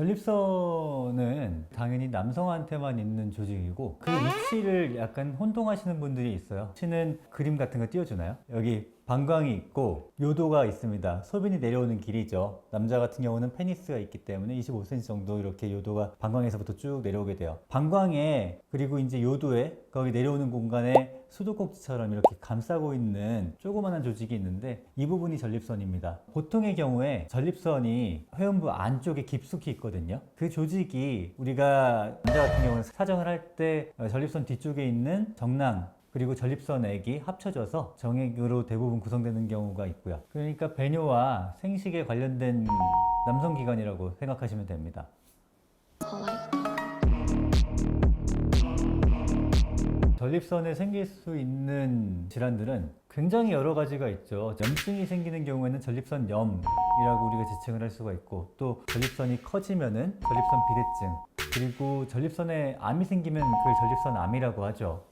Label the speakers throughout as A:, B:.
A: 전립선은 당연히 남성한테만 있는 조직이고 그 위치를 약간 혼동하시는 분들이 있어요. 치는 그림 같은 거 띄워주나요? 여기 방광이 있고 요도가 있습니다. 소변이 내려오는 길이죠. 남자 같은 경우는 페니스가 있기 때문에 25cm 정도 이렇게 요도가 방광에서부터 쭉 내려오게 돼요. 방광에 그리고 이제 요도에 거기 내려오는 공간에 수도꼭지처럼 이렇게 감싸고 있는 조그마한 조직이 있는데 이 부분이 전립선입니다. 보통의 경우에 전립선이 회음부 안쪽에 깊숙이 있거든요. 그 조직이 우리가 남자 같은 경우는 사정을 할 때 전립선 뒤쪽에 있는 정낭 그리고 전립선액이 합쳐져서 정액으로 대부분 구성되는 경우가 있고요. 그러니까 배뇨와 생식에 관련된 남성기관이라고 생각하시면 됩니다. 전립선에 생길 수 있는 질환들은 굉장히 여러 가지가 있죠. 염증이 생기는 경우에는 전립선 염이라고 우리가 지칭을 할 수가 있고 또 전립선이 커지면은 전립선 비대증 그리고 전립선에 암이 생기면 그걸 전립선 암이라고 하죠.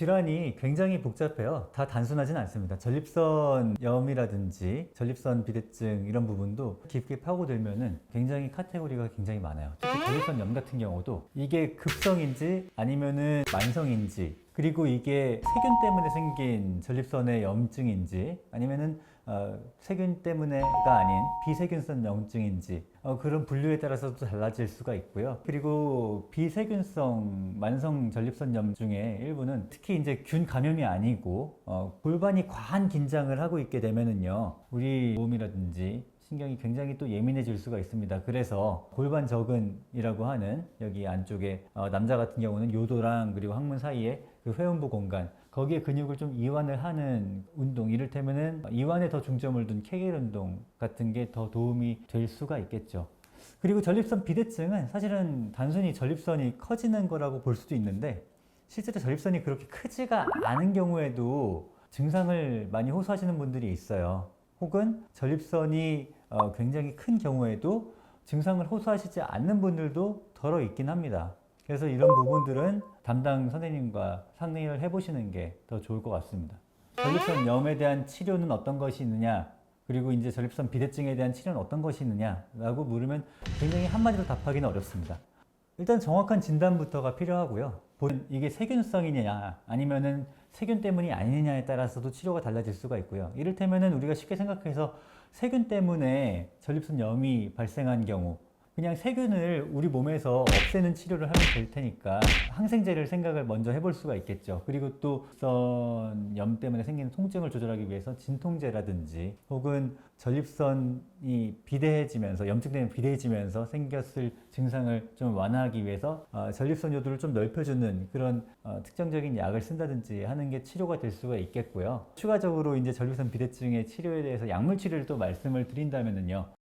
A: 질환이 굉장히 복잡해요. 다 단순하진 않습니다. 전립선 염이라든지 전립선 비대증 이런 부분도 깊게 파고들면은 굉장히 카테고리가 굉장히 많아요. 특히 전립선 염 같은 경우도 이게 급성인지 아니면은 만성인지 그리고 이게 세균 때문에 생긴 전립선의 염증인지 아니면은 어, 세균 때문에가 아닌 비세균성 염증인지 어, 그런 분류에 따라서도 달라질 수가 있고요. 그리고 비세균성 만성 전립선 염증의 일부는 특히 이제 균 감염이 아니고 어, 골반이 과한 긴장을 하고 있게 되면은요, 우리 몸이라든지 신경이 굉장히 또 예민해질 수가 있습니다. 그래서 골반 적은이라고 하는 여기 안쪽에 어, 남자 같은 경우는 요도랑 그리고 항문 사이에 그 회음부 공간 거기에 근육을 좀 이완을 하는 운동 이를테면은 이완에 더 중점을 둔 케겔 운동 같은 게 더 도움이 될 수가 있겠죠. 그리고 전립선 비대증은 사실은 단순히 전립선이 커지는 거라고 볼 수도 있는데 실제로 전립선이 그렇게 크지가 않은 경우에도 증상을 많이 호소하시는 분들이 있어요. 혹은 전립선이 어, 굉장히 큰 경우에도 증상을 호소하시지 않는 분들도 덜어 있긴 합니다. 그래서 이런 부분들은 담당 선생님과 상의를 해보시는 게 더 좋을 것 같습니다. 전립선 염에 대한 치료는 어떤 것이 있느냐, 그리고 이제 전립선 비대증에 대한 치료는 어떤 것이 있느냐라고 물으면 굉장히 한마디로 답하기는 어렵습니다. 일단 정확한 진단부터가 필요하고요. 본- 이게 세균성이냐 아니면은 세균 때문이 아니냐에 따라서도 치료가 달라질 수가 있고요. 이를테면은 우리가 쉽게 생각해서 세균 때문에 전립선 염이 발생한 경우 그냥 세균을 우리 몸에서 없애는 치료를 하면 될 테니까 항생제를 생각을 먼저 해볼 수가 있겠죠. 그리고 또 전염 때문에 생기는 통증을 조절하기 위해서 진통제라든지 혹은 전립선이 비대해지면서 염증 때문에 비대해지면서 생겼을 증상을 좀 완화하기 위해서 어, 전립선 요도를 좀 넓혀주는 그런 어, 특정적인 약을 쓴다든지 하는 게 치료가 될 수가 있겠고요. 추가적으로 이제 전립선 비대증의 치료에 대해서 약물 치료를 또 말씀을 드린다면은요.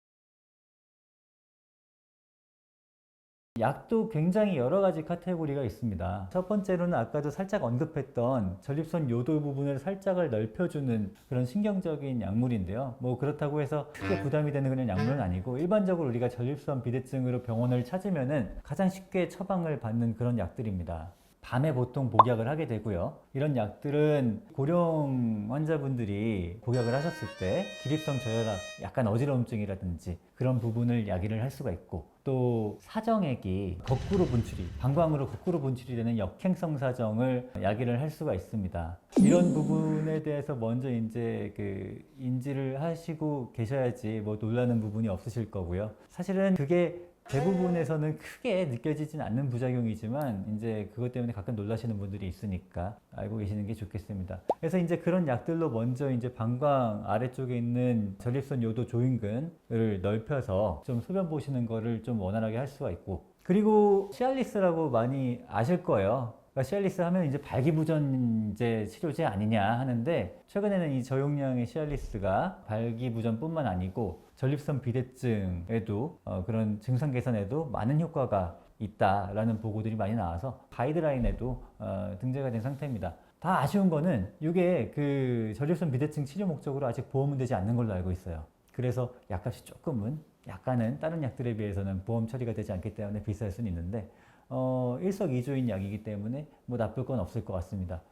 A: 약도 굉장히 여러 가지 카테고리가 있습니다. 첫 번째로는 아까도 살짝 언급했던 전립선 요도 부분을 살짝을 넓혀주는 그런 신경적인 약물인데요. 뭐 그렇다고 해서 크게 부담이 되는 그런 약물은 아니고 일반적으로 우리가 전립선 비대증으로 병원을 찾으면은 가장 쉽게 처방을 받는 그런 약들입니다. 밤에 보통 복약을 하게 되고요. 이런 약들은 고령 환자분들이 복약을 하셨을 때 기립성 저혈압, 약간 어지러움증이라든지 그런 부분을 야기를 할 수가 있고 또 사정액이 거꾸로 분출이, 방광으로 거꾸로 분출이 되는 역행성 사정을 야기를 할 수가 있습니다. 이런 부분에 대해서 먼저 이제 그 인지를 하시고 계셔야지 뭐 놀라는 부분이 없으실 거고요. 사실은 그게 대부분에서는 크게 느껴지진 않는 부작용이지만 이제 그것 때문에 가끔 놀라시는 분들이 있으니까 알고 계시는 게 좋겠습니다. 그래서 이제 그런 약들로 먼저 이제 방광 아래쪽에 있는 전립선 요도 조인근을 넓혀서 좀 소변 보시는 거를 좀 원활하게 할 수가 있고 그리고 시알리스라고 많이 아실 거예요. 그러니까 시알리스 하면 이제 발기부전제 치료제 아니냐 하는데 최근에는 이 저용량의 시알리스가 발기부전뿐만 아니고 전립선 비대증에도 어, 그런 증상 개선에도 많은 효과가 있다라는 보고들이 많이 나와서 가이드라인에도 어, 등재가 된 상태입니다. 다 아쉬운 거는 이게 그 전립선 비대증 치료 목적으로 아직 보험은 되지 않는 걸로 알고 있어요. 그래서 약값이 조금은 약간은 다른 약들에 비해서는 보험 처리가 되지 않기 때문에 비쌀 수는 있는데 어, 일석이조인 약이기 때문에 뭐 나쁠 건 없을 것 같습니다.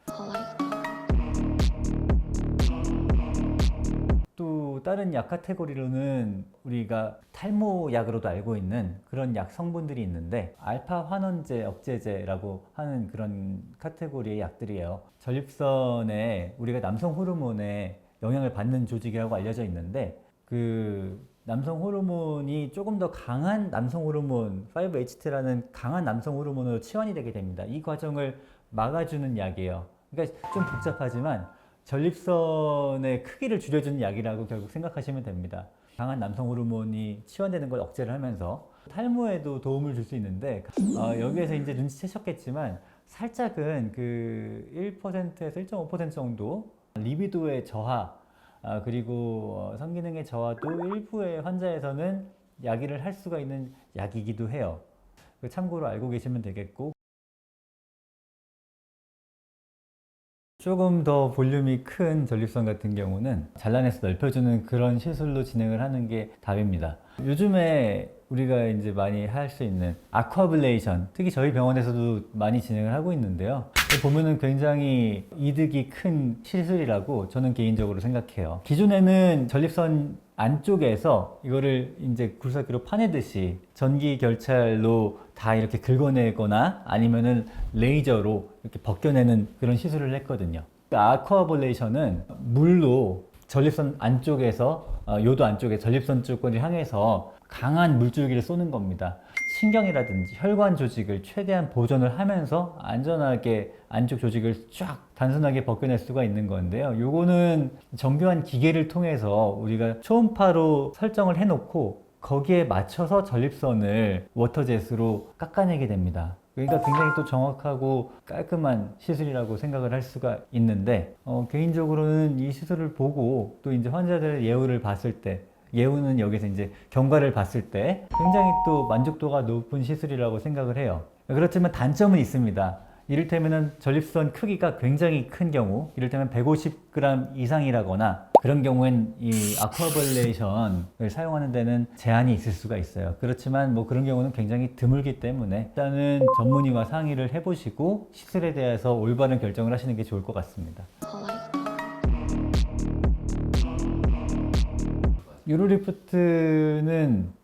A: 또또 다른 약 카테고리로는 우리가 탈모약으로도 알고 있는 그런 약 성분들이 있는데 알파 환원제 억제제라고 하는 그런 카테고리의 약들이에요. 전립선에 우리가 남성 호르몬에 영향을 받는 조직이라고 알려져 있는데 그 남성 호르몬이 조금 더 강한 남성 호르몬 5-HT라는 강한 남성 호르몬으로 치환이 되게 됩니다. 이 과정을 막아주는 약이에요. 그러니까 좀 복잡하지만 전립선의 크기를 줄여주는 약이라고 결국 생각하시면 됩니다. 강한 남성 호르몬이 치환되는 걸 억제를 하면서 탈모에도 도움을 줄 수 있는데 어, 여기에서 이제 눈치채셨겠지만 살짝은 그 1%에서 1.5% 정도 리비도의 저하 아, 그리고 어, 성기능의 저하도 일부의 환자에서는 야기를 할 수가 있는 약이기도 해요. 그 참고로 알고 계시면 되겠고 조금 더 볼륨이 큰 전립선 같은 경우는 잘라내서 넓혀주는 그런 시술로 진행을 하는 게 답입니다. 요즘에 우리가 이제 많이 할 수 있는 아쿠아블레이션, 특히 저희 병원에서도 많이 진행을 하고 있는데요. 보면은 굉장히 이득이 큰 시술이라고 저는 개인적으로 생각해요. 기존에는 전립선 안쪽에서 이거를 이제 굴삭기로 파내듯이 전기 결찰로 다 이렇게 긁어내거나 아니면은 레이저로 이렇게 벗겨내는 그런 시술을 했거든요. 아쿠아블레이션은 물로 전립선 안쪽에서 어, 요도 안쪽에 전립선 쪽을 향해서 강한 물줄기를 쏘는 겁니다. 신경이라든지 혈관 조직을 최대한 보존을 하면서 안전하게 안쪽 조직을 쫙 단순하게 벗겨낼 수가 있는 건데요. 요거는 정교한 기계를 통해서 우리가 초음파로 설정을 해놓고 거기에 맞춰서 전립선을 워터젯으로 깎아내게 됩니다. 그러니까 굉장히 또 정확하고 깔끔한 시술이라고 생각을 할 수가 있는데 어, 개인적으로는 이 시술을 보고 또 이제 환자들의 예우를 봤을 때 예우는 여기서 이제 경과를 봤을 때 굉장히 또 만족도가 높은 시술이라고 생각을 해요. 그렇지만 단점은 있습니다. 이를테면 전립선 크기가 굉장히 큰 경우, 이를테면 150g 이상이라거나 그런 경우엔 이 아쿠아블레이션을 사용하는 데는 제한이 있을 수가 있어요. 그렇지만 뭐 그런 경우는 굉장히 드물기 때문에 일단은 전문의와 상의를 해보시고 시술에 대해서 올바른 결정을 하시는 게 좋을 것 같습니다. 유로리프트는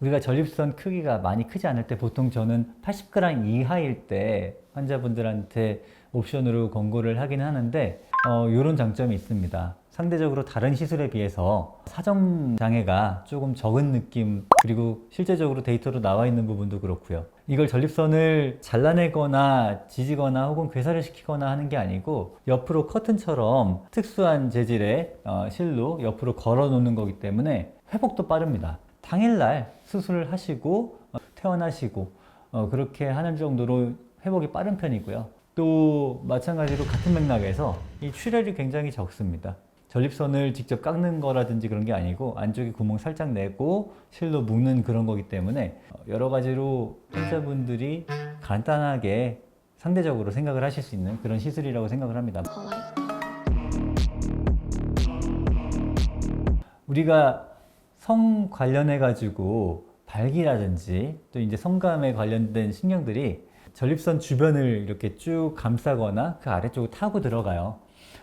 A: 우리가 전립선 크기가 많이 크지 않을 때 보통 저는 80g 이하일 때 환자분들한테 옵션으로 권고를 하긴 하는데 어, 이런 장점이 있습니다. 상대적으로 다른 시술에 비해서 사정 장애가 조금 적은 느낌 그리고 실제적으로 데이터로 나와 있는 부분도 그렇고요. 이걸 전립선을 잘라내거나 지지거나 혹은 괴사를 시키거나 하는 게 아니고 옆으로 커튼처럼 특수한 재질의 어, 실로 옆으로 걸어 놓는 거기 때문에 회복도 빠릅니다. 당일날 수술을 하시고 어, 퇴원하시고 어, 그렇게 하는 정도로 회복이 빠른 편이고요. 또 마찬가지로 같은 맥락에서 이 출혈이 굉장히 적습니다. 전립선을 직접 깎는 거라든지 그런 게 아니고 안쪽에 구멍 살짝 내고 실로 묶는 그런 거기 때문에 여러 가지로 환자분들이 간단하게 상대적으로 생각을 하실 수 있는 그런 시술이라고 생각을 합니다. 우리가 성 관련해 가지고 발기라든지 또 이제 성감에 관련된 신경들이 전립선 주변을 이렇게 쭉 감싸거나 그 아래쪽을 타고 들어가요.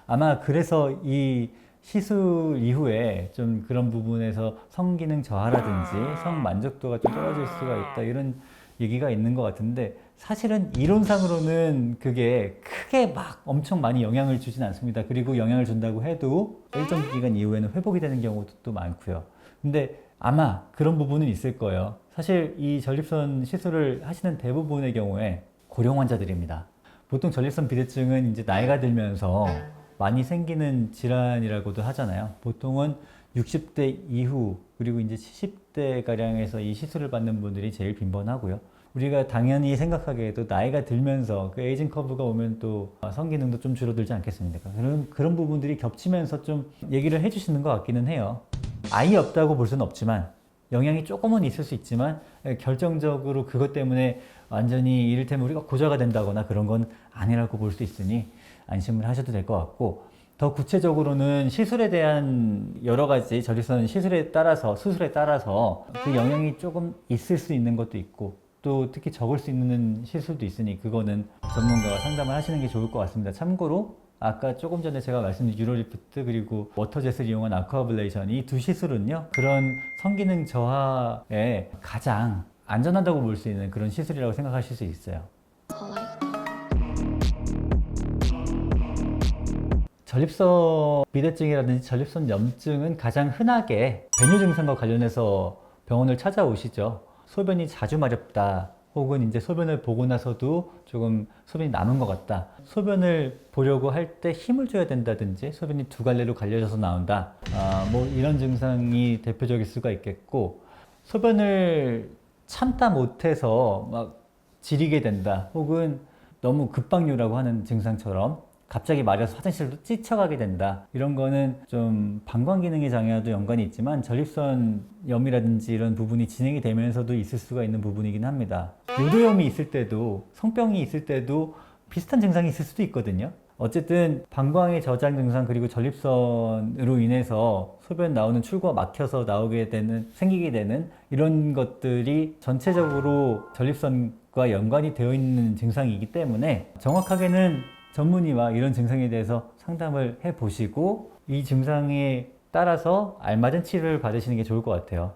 A: 아마 그래서 이 시술 이후에 좀 그런 부분에서 성기능 저하라든지 성 만족도가 좀 떨어질 수가 있다 이런 얘기가 있는 것 같은데 사실은 이론상으로는 그게 크게 막 엄청 많이 영향을 주진 않습니다. 그리고 영향을 준다고 해도 일정 기간 이후에는 회복이 되는 경우도 또 많고요. 근데 아마 그런 부분은 있을 거예요. 사실 이 전립선 시술을 하시는 대부분의 경우에 고령 환자들입니다. 보통 전립선 비대증은 이제 나이가 들면서 많이 생기는 질환이라고도 하잖아요. 보통은 60대 이후 그리고 이제 70대 가량에서 이 시술을 받는 분들이 제일 빈번하고요. 우리가 당연히 생각하기에도 나이가 들면서 그 에이징 커브가 오면 또 성기능도 좀 줄어들지 않겠습니까? 그런 그런 부분들이 겹치면서 좀 얘기를 해주시는 것 같기는 해요. 아예 없다고 볼 수는 없지만 영향이 조금은 있을 수 있지만 결정적으로 그것 때문에 완전히 이를테면 우리가 고자가 된다거나 그런 건 아니라고 볼 수 있으니 안심을 하셔도 될 것 같고 더 구체적으로는 시술에 대한 여러 가지 전립선 시술에 따라서 수술에 따라서 그 영향이 조금 있을 수 있는 것도 있고 또 특히 적을 수 있는 시술도 있으니 그거는 전문가가 상담을 하시는 게 좋을 것 같습니다. 참고로 아까 조금 전에 제가 말씀드린 유로리프트 그리고 워터젯을 이용한 아쿠아블레이션 이 두 시술은요 그런 성기능 저하에 가장 안전하다고 볼 수 있는 그런 시술이라고 생각하실 수 있어요. 전립선 비대증이라든지 전립선 염증은 가장 흔하게 배뇨 증상과 관련해서 병원을 찾아오시죠. 소변이 자주 마렵다. 혹은 이제 소변을 보고 나서도 조금 소변이 남은 것 같다. 소변을 보려고 할 때 힘을 줘야 된다든지 소변이 두 갈래로 갈려져서 나온다. 아, 뭐 이런 증상이 대표적일 수가 있겠고 소변을 참다 못해서 막 지리게 된다. 혹은 너무 급박류라고 하는 증상처럼 갑자기 마려서 화장실도 찢쳐가게 된다. 이런 거는 좀 방광 기능의 장애와도 연관이 있지만 전립선 염이라든지 이런 부분이 진행이 되면서도 있을 수가 있는 부분이긴 합니다. 요도염이 있을 때도 성병이 있을 때도 비슷한 증상이 있을 수도 있거든요. 어쨌든 방광의 저장 증상 그리고 전립선으로 인해서 소변 나오는 출구가 막혀서 나오게 되는 생기게 되는 이런 것들이 전체적으로 전립선과 연관이 되어 있는 증상이기 때문에 정확하게는 전문의와 이런 증상에 대해서 상담을 해 보시고 이 증상에 따라서 알맞은 치료를 받으시는 게 좋을 것 같아요.